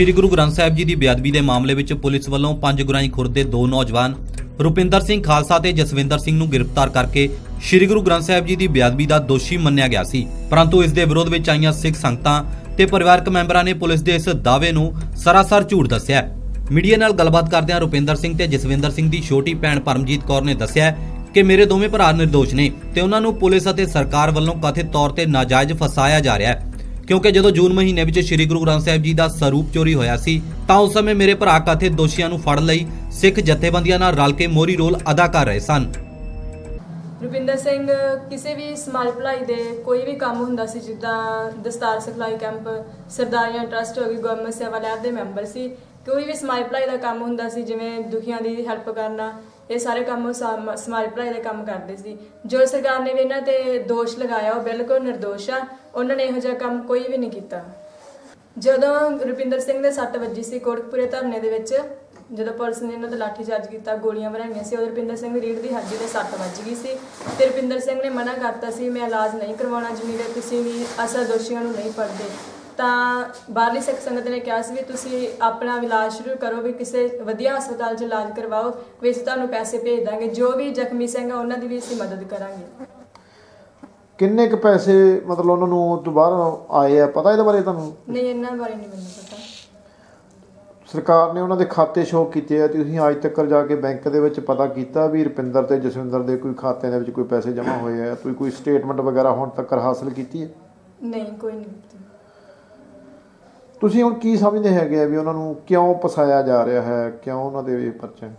ਸ਼੍ਰੀ ਗੁਰੂ ਗ੍ਰੰਥ ਸਾਹਿਬ ਜੀ ਦੀ ਬੇਅਦਬੀ ਦੇ ਮਾਮਲੇ ਵਿੱਚ ਪੁਲਿਸ ਵੱਲੋਂ ਪੰਜ ਗੁਰਾਈ ਖੁਰਦ, ਦੇ ਦੋ ਨੌਜਵਾਨ, ਰੁਪਿੰਦਰ ਸਿੰਘ ਖਾਲਸਾ ਤੇ ਜਸਵਿੰਦਰ ਸਿੰਘ ਨੂੰ ਗ੍ਰਿਫਤਾਰ ਕਰਕੇ ਸ਼੍ਰੀ ਗੁਰੂ ਗ੍ਰੰਥ ਸਾਹਿਬ ਜੀ ਦੀ ਬੇਅਦਬੀ ਦਾ ਦੋਸ਼ੀ ਮੰਨਿਆ ਗਿਆ ਸੀ। ਪਰੰਤੂ ਇਸ ਦੇ ਵਿਰੋਧ ਵਿੱਚ ਆਈਆਂ ਸਿੱਖ ਸੰਗਤਾਂ ਤੇ ਪਰਿਵਾਰਕ ਮੈਂਬਰਾਂ ਨੇ ਪੁਲਿਸ ਦੇ ਇਸ ਦਾਅਵੇ ਨੂੰ ਸਰਾਸਰ ਝੂਠ ਦੱਸਿਆ ਮੀਡੀਆ ਨਾਲ ਗੱਲਬਾਤ ਕਰਦਿਆਂ ਰੁਪਿੰਦਰ ਸਿੰਘ ਤੇ ਜਸਵਿੰਦਰ ਸਿੰਘ ਦੀ ਛੋਟੀ ਭੈਣ ਪਰਮਜੀਤ ਕੌਰ ਨੇ ਦੱਸਿਆ ਕਿ ਮੇਰੇ ਦੋਵੇਂ ਭਰਾ ਨਿਰਦੋਸ਼ ਨੇ ਤੇ ਉਹਨਾਂ ਨੂੰ ਪੁਲਿਸ ਅਤੇ ਸਰਕਾਰ ਵੱਲੋਂ ਕਥਿਤ ਤੌਰ ਤੇ ਨਾਜਾਇਜ਼ ਫਸਾਇਆ ਜਾ ਰਿਹਾ ਹੈ। ਕਿਉਂਕਿ ਜਦੋਂ ਜੂਨ ਮਹੀਨੇ ਵਿੱਚ ਸ੍ਰੀ ਗੁਰੂ ਗ੍ਰੰਥ ਸਾਹਿਬ ਜੀ ਦਾ ਸਰੂਪ ਚੋਰੀ ਹੋਇਆ ਸੀ, ਤਾਂ ਉਸ ਸਮੇਂ ਮੇਰੇ ਭਰਾ ਕਥਿਤ ਦੋਸ਼ੀਆਂ ਨੂੰ ਫੜ ਲਈ, ਸਿੱਖ ਜਥੇਬੰਦੀਆਂ ਨਾਲ ਰਲ ਕੇ ਮੋਹਰੀ ਰੋਲ ਅਦਾ ਕਰ ਰਹੇ ਸਨ। ਰੁਪਿੰਦਰ ਸਿੰਘ, ਕਿਸੇ ਵੀ ਸਮਾਜ ਭਲਾਈ ਦੇ ਕੋਈ ਵੀ ਕੰਮ ਹੁੰਦਾ ਸੀ, ਜਿੱਦਾਂ ਦਸਤਾਰ ਸਿਖਲਾਈ ਕੈਂਪ, ਸਰਦਾਰੀਆਂ ਟਰਸਟ ਹੋ ਗਈ, ਗਵਰਨਮੈਂਟ ਸੇਵਾ ਲਹਿਰ ਦੇ ਮੈਂਬਰ ਸੀ, ਕੋਈ ਵੀ ਸਮਾਜ ਭਲਾਈ ਦਾ ਕੰਮ ਹੁੰਦਾ ਸੀ, ਜਿਵੇਂ ਦੁਖੀਆਂ ਦੀ ਹੈਲਪ ਕਰਨਾ ਇਹ ਸਾਰੇ ਕੰਮ ਉਹ ਸਮ- ਸਮਾਜ ਭਲਾਈ ਦੇ ਕੰਮ ਕਰਦੇ ਸੀ। ਜੋ ਸਰਕਾਰ ਨੇ ਵੀ ਇਹਨਾਂ ਤੇ ਦੋਸ਼ ਲਗਾਇਆ, ਉਹ ਬਿਲਕੁਲ ਨਿਰਦੋਸ਼ ਆ। ਉਹਨਾਂ ਨੇ ਇਹੋ ਜਿਹਾ ਕੰਮ ਕੋਈ ਵੀ ਨਹੀਂ ਕੀਤਾ। ਜਦੋਂ ਰੁਪਿੰਦਰ ਸਿੰਘ ਦੇ ਸੱਟ ਵੱਜੀ ਸੀ ਕੋਟਕਪੁਰੇ ਧਰਨੇ ਦੇ ਵਿੱਚ, ਜਦੋਂ ਪੁਲਿਸ ਨੇ ਇਹਨਾਂ ਦਾ ਲਾਠੀਚਾਰਜ ਕੀਤਾ, ਗੋਲੀਆਂ ਭਰਾਈਆਂ ਸੀ, ਉਦੋਂ ਰੁਪਿੰਦਰ ਸਿੰਘ ਦੀ ਰੀੜ ਦੀ ਹੱਡੀ ਤੇ ਸੱਟ ਵੱਜ ਗਈ ਸੀ। ਤੇ ਰੁਪਿੰਦਰ ਸਿੰਘ ਨੇ ਮਨਾ ਕਰਤਾ ਸੀ, ਮੈਂ ਇਲਾਜ ਨਹੀਂ ਕਰਵਾਉਣਾ ਜਿੰਨੀ ਦੇਰ ਤੁਸੀਂ ਵੀ ਅਸਲ ਦੋਸ਼ੀਆਂ ਨੂੰ ਨਹੀਂ ਫੜਦੇ। ਤਾਂ ਬਾਹਰਲੀ ਸਿੱਖ ਸੰਗਤ ਨੇ ਕਿਹਾ ਸੀ ਵੀ ਤੁਸੀਂ ਆਪਣਾ ਇਲਾਜ ਸ਼ੁਰੂ ਕਰੋ ਵੀ ਕਿਸੇ ਵਧੀਆ ਹਸਪਤਾਲ 'ਚ ਇਲਾਜ ਕਰਵਾਓ ਵੀ ਅਸੀਂ ਤੁਹਾਨੂੰ ਪੈਸੇ ਭੇਜ ਦਾਂਗੇ ਜੋ ਵੀ ਜ਼ਖਮੀ ਸਿੰਘ ਆ ਉਹਨਾਂ ਦੀ ਵੀ ਅਸੀਂ ਮਦਦ ਕਰਾਂਗੇ। ਕਿੰਨੇ ਕ ਪੈਸੇ ਮਤਲਬ ਉਹਨਾਂ ਨੂੰ ਦੁਬਾਰਾ ਆਏ ਆ? ਪਤਾ ਇਹਦੇ ਬਾਰੇ ਤੁਹਾਨੂੰ? ਨਹੀਂ ਇਹਨਾਂ ਬਾਰੇ ਨਹੀਂ ਮੈਨੂੰ ਪਤਾ। ਸਰਕਾਰ ਨੇ ਉਹਨਾਂ ਦੇ ਖਾਤੇ ਸ਼ੋਅ ਕੀਤੇ ਆ ਤੁਸੀਂ ਅੱਜ ਤੱਕ ਜਾ ਕੇ ਬੈਂਕ ਦੇ ਵਿੱਚ ਪਤਾ ਕੀਤਾ ਵੀ ਰੁਪਿੰਦਰ ਤੇ ਜਸਵਿੰਦਰ ਦੇ ਕੋਈ ਖਾਤਿਆਂ ਦੇ ਵਿੱਚ ਕੋਈ ਪੈਸੇ ਜਮ੍ਹਾਂ ਹੋਏ ਆ? ਕੋਈ ਕੋਈ ਸਟੇਟਮੈਂਟ ਵਗੈਰਾ ਹੁਣ ਤੱਕ ਹਾਸਲ ਕੀਤੀ ਹੈ? ਨਹੀਂ ਕੋਈ ਨਹੀਂ ਕੀਤੀ। ਤੁਸੀਂ ਹੁਣ ਕੀ ਸਮਝਦੇ ਹੈਗੇ ਆ ਵੀ ਉਹਨਾਂ ਨੂੰ ਕਿਉਂ ਫਸਾਇਆ ਜਾ ਰਿਹਾ ਹੈ? ਕਿਉਂ ਉਹਨਾਂ ਦੇ ਇਹ ਪਰਚੇ?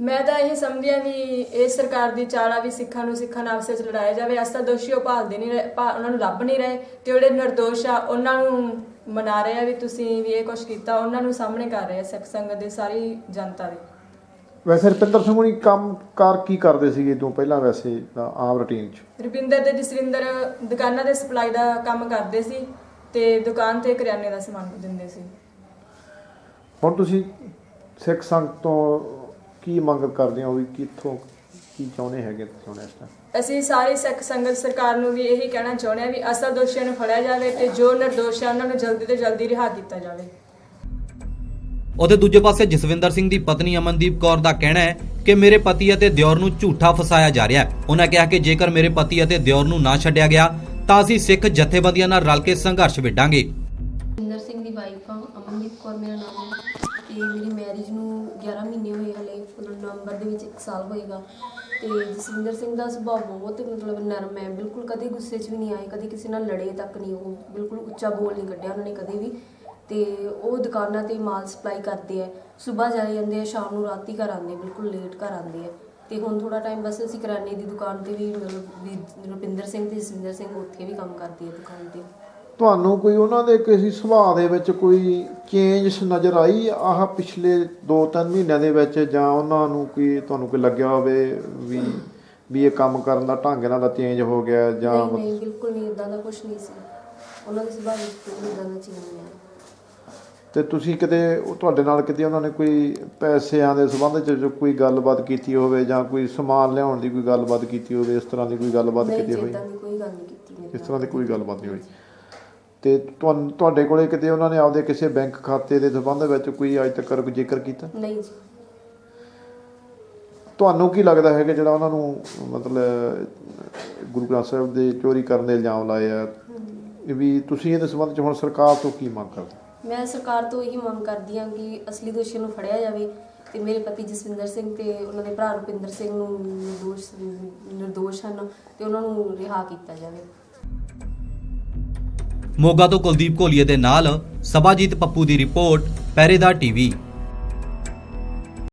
ਮੈਂ ਤਾਂ ਇਹ ਸਮਝਦੀ ਹਾਂ ਵੀ ਇਹ ਸਰਕਾਰ ਦੀ ਚਾਲਾ ਵੀ ਸਿੱਖਾਂ ਨੂੰ ਸਿੱਖਾਂ ਨਾਲ ਆਪਸ ਲੜਾਇਆ ਜਾਵੇ। ਅਸਲ ਦੋਸ਼ੀ ਉਹ ਭਾਲਦੇ ਨਹੀਂ ਰਹੇ ਭਾ- ਉਹਨਾਂ ਨੂੰ ਲੱਭ ਨਹੀਂ ਰਹੇ ਤੇ ਜਿਹੜੇ ਨਿਰਦੋਸ਼ ਆ ਉਹਨਾਂ ਨੂੰ ਮਨਾ ਰਹੇ ਆ ਵੀ ਤੁਸੀਂ ਵੀ ਇਹ ਕੁਝ ਕੀਤਾ। ਉਹਨਾਂ ਨੂੰ ਸਾਹਮਣੇ ਕਰ ਰਹੇ ਆ ਸਿੱਖ ਸੰਗਤ ਦੇ ਸਾਰੀ ਜਨਤਾ ਦੇ। ਵੈਸੇ ਰੁਪਿੰਦਰ ਸਿੰਘ ਹੁਣੀ ਕੰਮ ਕਾਰ ਕੀ ਕਰਦੇ ਸੀਗੇ ਤੋਂ ਪਹਿਲਾਂ ਵੈਸੇ ਤਾਂ ਆਮ ਰੁਟੀਨ 'ਚ? ਰੁਪਿੰਦਰ ਤੇ ਜਸਵਿੰਦਰ ਦੁਕਾਨਾਂ ਦੇ ਸਪਲਾਈ ਦਾ ਕੰਮ ਕਰਦੇ ਸੀ। ਤੇ ਦੁਕਾਨ ਤੇ ਕਰਿਆਨੇ ਦਾ ਸਮਾਨ ਦਿੰਦੇ ਸੀ। ਹੁਣ ਤੁਸੀਂ ਸਿੱਖ ਸੰਗਤ ਤੋਂ ਕੀ ਮੰਗ ਕਰਦੇ ਹੋ ਵੀ ਕਿੱਥੋਂ ਕੀ ਚਾਹੁੰਦੇ ਹੈਗੇ ਤੁਸੀਂ ਹੁਣ ਇਸ ਟਾਈਮ ਅਸੀਂ ਸਾਰੀ ਸਿੱਖ ਸੰਗਤ ਸਰਕਾਰ ਨੂੰ ਵੀ ਇਹੀ ਕਹਿਣਾ ਚਾਹੁੰਦੇ ਹਾਂ ਵੀ ਅਸਲ ਦੋਸ਼ੀਆਂ ਨੂੰ ਫੜਿਆ ਜਾਵੇ ਤੇ ਜੋ ਨਿਰਦੋਸ਼ ਆ ਉਹਨਾਂ ਨੂੰ ਜਲਦੀ ਤੋਂ ਜਲਦੀ ਰਿਹਾ ਕੀਤਾ ਜਾਵੇ। ਉਹਦੇ ਦੂਜੇ ਪਾਸੇ ਜਸਵਿੰਦਰ ਸਿੰਘ ਦੀ ਪਤਨੀ ਅਮਨਦੀਪ ਕੌਰ ਦਾ ਕਹਿਣਾ ਹੈ ਕਿ ਮੇਰੇ ਪਤੀ ਅਤੇ ਦਿਓਰ ਨੂੰ ਝੂਠਾ ਫਸਾਇਆ ਜਾ ਰਿਹਾ ਹੈ। ਉਹਨਾਂ ਕਿਹਾ ਕਿ ਜੇਕਰ ਮੇਰੇ ਪਤੀ ਅਤੇ ਦਿਓਰ ਨੂੰ ਨਾ ਛੱਡਿਆ ਗਿਆ ਤਾਂ ਅਸੀਂ ਸਿੱਖ ਜਥੇਬੰਦੀਆਂ ਨਾਲ ਰਲ ਕੇ ਸੰਘਰਸ਼ ਵਿੱਢਾਂਗੇ। ਇੰਦਰ ਸਿੰਘ ਦੀ ਵਾਈਫ ਆ, ਅਮਨਦੀਪ ਕੌਰ ਮੇਰਾ ਨਾਮ ਹੈ। ਤੇ ਮੇਰੀ ਮੈਰਿਜ ਨੂੰ 11 ਮਹੀਨੇ ਹੋਏ ਹਲੇ ਮਤਲਬ ਨਵੰਬਰ ਦੇ ਵਿੱਚ 1 ਸਾਲ ਹੋਏਗਾ। ਤੇ ਜਸਵਿੰਦਰ ਸਿੰਘ ਦਾ ਸੁਭਾਅ ਬਹੁਤ ਮਤਲਬ ਨਰਮ ਹੈ। ਬਿਲਕੁਲ ਕਦੇ ਗੁੱਸੇ 'ਚ ਵੀ ਨਹੀਂ ਆਏ, ਕਦੇ ਕਿਸੇ ਨਾਲ ਲੜੇ ਤੱਕ ਨਹੀਂ। ਉਹ ਬਿਲਕੁਲ ਉੱਚਾ ਬੋਲ ਨਹੀਂ ਕੱਢਿਆ ਉਹਨਾਂ ਨੇ ਕਦੇ ਵੀ। ਤੇ ਉਹ ਦੁਕਾਨਾਂ ਤੇ ਮਾਲ ਸਪਲਾਈ ਕਰਦੇ ਆ। ਸਵੇਰ ਚਲੇ ਜਾਂਦੇ ਆ, ਸ਼ਾਮ ਨੂੰ ਰਾਤੀ ਘਰ ਆਉਂਦੇ ਬਿਲਕੁਲ ਲੇਟ ਘਰ ਆਉਂਦੇ ਆ। ਤੇ ਹੁਣ ਥੋੜਾ ਟਾਈਮ ਬਸ ਅਸੀਂ ਕਰਿਆਨੇ ਦੀ ਦੁਕਾਨ ਤੇ ਵੀ ਮਤਲਬ ਵੀ ਰੁਪਿੰਦਰ ਸਿੰਘ ਤੇ ਜਸਵਿੰਦਰ ਸਿੰਘ ਉੱਥੇ ਵੀ ਕੰਮ ਕਰਦੇ ਆ ਦੁਕਾਨ ਤੇ। ਤੁਹਾਨੂੰ ਕੋਈ ਉਹਨਾਂ ਦੇ ਕਿਸੇ ਸੁਭਾਅ ਦੇ ਵਿੱਚ ਕੋਈ ਚੇਂਜ ਨਜ਼ਰ ਆਈ? ਆਹ ਪਿਛਲੇ 2-3 ਮਹੀਨਿਆਂ ਦੇ ਵਿੱਚ ਜਾਂ ਉਹਨਾਂ ਨੂੰ ਕੋਈ ਤੁਹਾਨੂੰ ਕੋਈ ਲੱਗਿਆ ਹੋਵੇ ਵੀ ਵੀ ਇਹ ਕੰਮ ਕਰਨ ਦਾ ਢੰਗ ਇਹਨਾਂ ਦਾ ਚੇਂਜ ਹੋ ਗਿਆ ਜਾਂ ਨਹੀਂ ਨਹੀਂ ਬਿਲਕੁਲ ਨਹੀਂ ਇਦਾਂ ਦਾ ਕੁਝ ਨਹੀਂ ਸੀ। ਉਹਨਾਂ ਦੇ ਸੁਭਾਅ ਵਿੱਚ ਕੋਈ ਇਦਾਂ ਦਾ ਚੀਜ਼ ਨਹੀਂ ਹੈ ਤੇ ਤੁਸੀਂ ਕਿਤੇ ਉਹ ਤੁਹਾਡੇ ਨਾਲ ਕਿਤੇ ਉਹਨਾਂ ਨੇ ਕੋਈ ਪੈਸਿਆਂ ਦੇ ਸੰਬੰਧ ਚ ਕੋਈ ਗੱਲਬਾਤ ਕੀਤੀ ਹੋਵੇ ਜਾਂ ਕੋਈ ਸਮਾਨ ਲਿਆਉਣ ਦੀ ਕੋਈ ਗੱਲਬਾਤ ਕੀਤੀ ਹੋਵੇ ਇਸ ਤਰ੍ਹਾਂ ਦੀ ਕੋਈ ਗੱਲਬਾਤ ਨਹੀਂ ਕੀਤੀ ਹੋਈ? ਦੀ ਕੋਈ ਗੱਲ ਨਹੀਂ ਕੀਤੀ ਮੇਰੇ ਇਸ। ਤਰ੍ਹਾਂ ਦੀ ਕੋਈ ਗੱਲਬਾਤ ਨਹੀਂ ਹੋਈ? ਤੇ ਤੁਹਾਨੂੰ ਤੁਹਾਡੇ ਕੋਲੇ ਕਿਤੇ ਉਹਨਾਂ ਨੇ ਆਪਦੇ ਕਿਸੇ ਬੈਂਕ ਖਾਤੇ ਦੇ ਸੰਬੰਧ ਵਿੱਚ ਕੋਈ ਅੱਜ ਤੱਕ ਕੋਈ ਜ਼ਿਕਰ ਕੀਤਾ? ਨਹੀਂ ਜੀ। ਤੁਹਾਨੂੰ ਕੀ ਲੱਗਦਾ ਹੈ ਕਿ ਜਿਹੜਾ ਉਹਨਾਂ ਨੂੰ ਮਤਲਬ ਗੁਰੂ ਗ੍ਰੰਥ ਸਾਹਿਬ ਦੇ ਚੋਰੀ ਕਰਨ ਦੇ ਇਲਜ਼ਾਮ ਲਾਏ ਆ? ਵੀ ਤੁਸੀਂ ਇਹਦੇ ਸੰਬੰਧ ਚ ਹੁਣ ਸਰਕਾਰ ਤੋਂ ਕੀ ਮੰਗ ਕਰਦੇ? ਮੈਂ ਸਰਕਾਰ ਤੋਂ ਇਹੀ ਮੰਗ ਕਰਦੀ ਹਾਂ ਕਿ ਅਸਲੀ ਦੋਸ਼ੀ ਨੂੰ ਫੜਿਆ ਜਾਵੇ ਤੇ ਮੇਰੇ ਪਤੀ ਜਸਵਿੰਦਰ ਸਿੰਘ ਤੇ ਉਹਨਾਂ ਦੇ ਭਰਾ ਰੁਪਿੰਦਰ ਸਿੰਘ ਨੂੰ ਨਿਰਦੋਸ਼ ਨਿਰਦੋਸ਼ ਹਨ ਤੇ ਉਹਨਾਂ ਨੂੰ ਰਿਹਾ ਕੀਤਾ ਜਾਵੇ। ਮੋਗਾ ਤੋਂ ਕੁਲਦੀਪ ਘੋਲੀਏ ਦੇ ਨਾਲ ਸਭਾਜੀਤ ਪੱਪੂ ਦੀ ਰਿਪੋਰਟ ਪਹਿਰੇਦਾਰ ਟੀਵੀ।